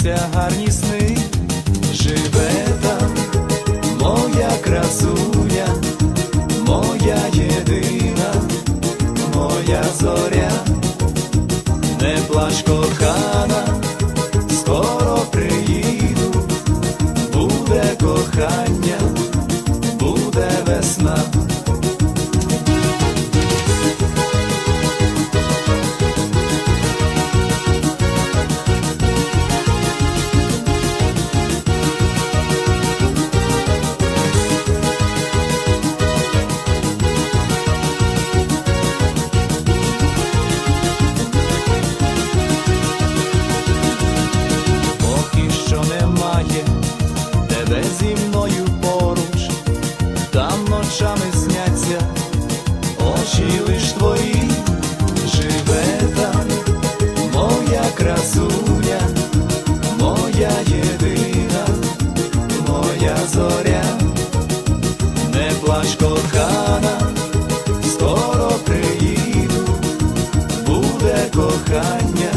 сняться гарні сни, живе там моя красуня, моя єдина, моя зоря, не плач кохана. Ніч кохана, скоро приїду, буде кохання.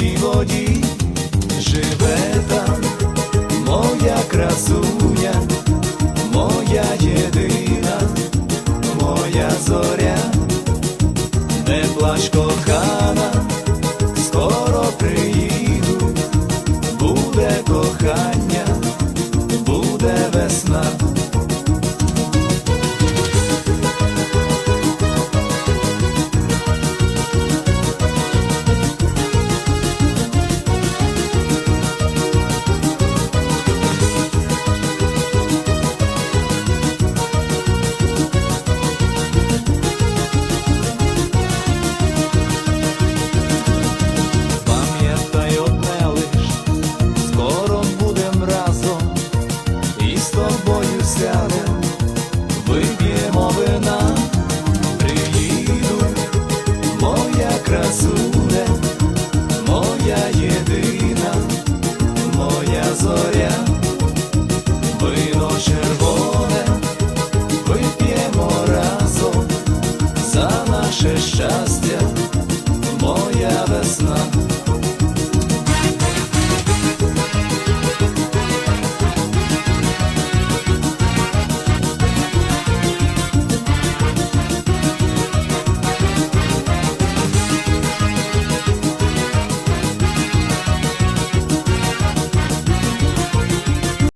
чистій воді живе там моя красуня, моя єдина, моя зоря. down